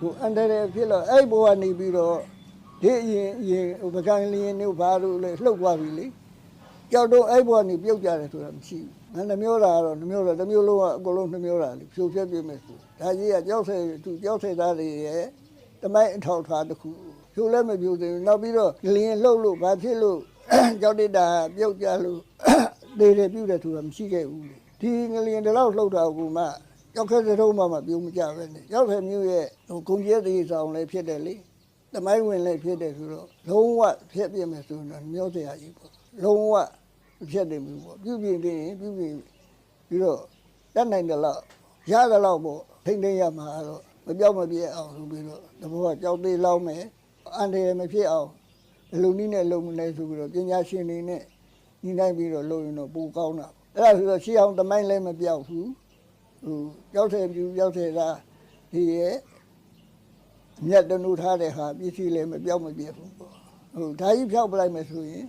ကိုအန်တရယ်ဖြစ်လို့အဲ့ဘဝနေပြီးတော့ဒီအရင်အရင်ဟိုပကံလျင်တို့ဘာလို့လဲလှုပ်သွားပြီလေကြောက်တော့အဲ့ဘဝနေပြုတ်ကြတယ်ဆိုတာမရှိဘူးငါနှမျိုးတာကတော့နှမျိုးတာတစ်မျိုးလုံးကအကုန်လုံးနှမျိုးတာလေဖြိုဖျက်ပြမယ်ဆိုဒါကြီးကကြောက်ဆယ်သူကြောက်ဆယ်သားတွေရဲ့တမိုင်းအထောက်ထားတစ်ခုဖြိုလည်းမဖြိုသေးဘူးနောက်ပြီးတော့လျင်လှုပ်လို့ဘာဖြစ်လို့ကြောက်တတာပြုတ်ကြလို့ဒေတယ်ပြုတ်တယ်ဆိုတာမရှိခဲ့ဘူးလေဒီငလျင်တလောက်လှုပ်တာကမှ ရောက်ခဲ့တဲ့တော့မှမပြုံးမကြပဲနဲ့ရောက်ခဲ့မျိုးရဲ့ဟိုဂုံကျဲသေးဆောင်လည်းဖြစ်တယ်လေတမိုင်းဝင်လည်းဖြစ်တယ်ဆိုတော့လုံးဝဖြစ်ပြမယ်ဆိုတော့မျောစရာကြီးပေါ့လုံးဝမဖြစ်တယ်ဘူးပေါ့ပြုတ်ပြင်းပြင်းပြုတ်ပြင်းပြီးတော့တတ်နိုင်တယ်လို့ရတယ်လို့ပေါ့ထိမ့်သိမ်းရမှာတော့မပြောက်မပြဲအောင်ဆိုပြီးတော့တဘောကကြောက်သေးလောက်မယ်အန်တယ်မဖြစ်အောင်ဘယ်လိုနည်းနဲ့လုံမလဲဆိုပြီးတော့ပညာရှင်တွေနဲ့ညီနိုင်ပြီးတော့လုံရင်တော့ပိုကောင်းတာပေါ့အဲ့ဒါဆိုတော့ရှေးအောင်တမိုင်းလည်းမပြောက်ဘူး ဟိုကြောက်တယ်ပြူကြောက်တယ်လားဒီရဲ့အမြတ်တနုထားတဲ့ဟာပစ္စည်းလည်းမပြောက်မပြည့်ဘူးပေါ့ဟိုဓာကြီးဖြောက်ပလိုက်မယ်ဆိုရင်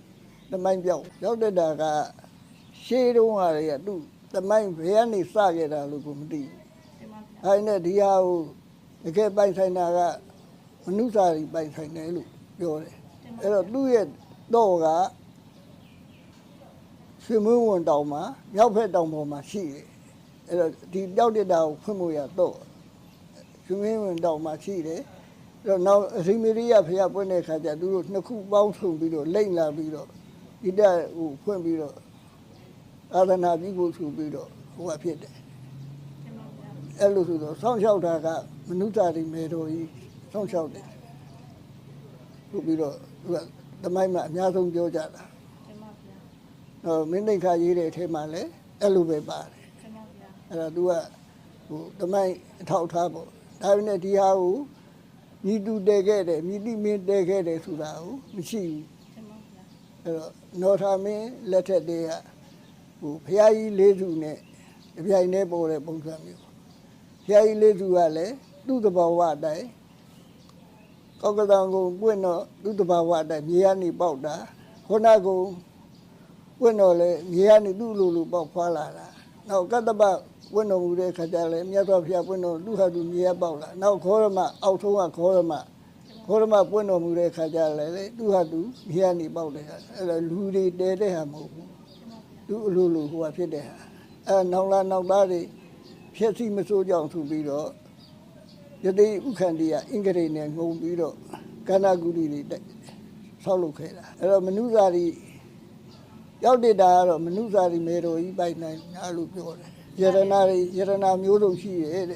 တမိုင်းပြောက်ကြောက်တဲ့တာကရှေးတုန်းကတည်းကသူ့တမိုင်းဘယ်ကနေစခဲ့တာလို့ကိုမသိဘူးအဲ့နဲ့ဒီဟာကိုတကယ်ပိုင်ဆိုင်တာကမနုဿာရီပိုင်ဆိုင်တယ်လို့ပြောတယ်အဲ့တော့သူ့ရဲ့တော့ကရွှေမွေးဝန်တောင်မှာမြောက်ဖက်တောင်ပေါ်မှာရှိတယ် အဲ့တော့ဒီပြောက်တက်တာကိုဖွင့်ဖို့ရတော့ရွှေမွေးဝန်တောင်မှာရှိတယ်အဲ့တော့နောက်အရိမေရိယဖျားပွင့်တဲ့ခါကျသူတို့နှစ်ခုပေါင်းဆုံပြီးတော့လိမ့်လာပြီးတော့ဒီတက်ဟိုဖွင့်ပြီးတော့အာသနာပြုဖို့ဆိုပြီးတော့ဟိုကဖြစ်တယ်အဲ့လိုဆိုတော့ဆောင်းလျှောက်တာကမနုဿာရီမေတော်ကြီးဆောင်းလျှောက်တယ်ဟုတ်ပြီးတော့သူကတမိုင်းမှာအများဆုံးပြောကြတာဟောမင်းတိတ်ခါရေးတဲ့အထဲမှာလည်းအဲ့လိုပဲပါတယ် အဲ့ဒါသူကဟိုတမိုင်းအထောက်အထားပေါ့ဒါပေမဲ့ဒီဟာကိုမြည်တူတည်ခဲ့တယ်မြည်တိမင်းတည်ခဲ့တယ်ဆိုတာကိုမရှိဘူးအဲ့တော့နော်ထာမင်းလက်ထက်တည်းကဟိုဖရာကြီးလေးစုနဲ့တပြိုင်တည်းပေါ်တဲ့ပုံစံမျိုးဖရာကြီးလေးစုကလည်းသူ့သဘောဝအတိုင်းကောက်ကတံကိုပွင့်တော့သူ့တဘာဝအတိုင်းမြေကနေပေါက်တာခုနကပွင့်တော့လေမြေကနေသူ့လိုလိုပေါက်ဖွာလာတာ နောက်ကတ္တပပွင့်တော်မူတဲ့ခါကျလဲမြတ်စွာဘုရားပွင့်တော်သူ့ဟာသူမြေကပေါက်လာနောက်ခောရမအောက်ဆုံးကခောရမခောရမပွင့်တော်မူတဲ့ခါကျလဲလေသူ့ဟာသူမြေကနေပေါက်တယ်ဟာအဲ့ဒါလူတွေတဲတဲ့ဟာမဟုတ်ဘူးသူ့အလိုလိုဟိုဟာဖြစ်တဲ့ဟာအဲ့နောက်လာနောက်သားတွေဖြစ်စီမစိုးကြောင်ဆိုပြီးတော့ယတိဥခန္တီကအင်္ဂရိနဲ့ငုံပြီးတော့ကန္နာဂုတိတွေတက်ဆောက်လုပ်ခဲ့တာအဲ့တော့မနုဇာရီ ရောက်တဲ့တာကတော့မနုဇာရီမေတော်ကြီးပိုက်နိုင်ညာလို့ပြောတယ်ယရနာတွေယရနာမျိုးစုံရှိရဲ့တဲ့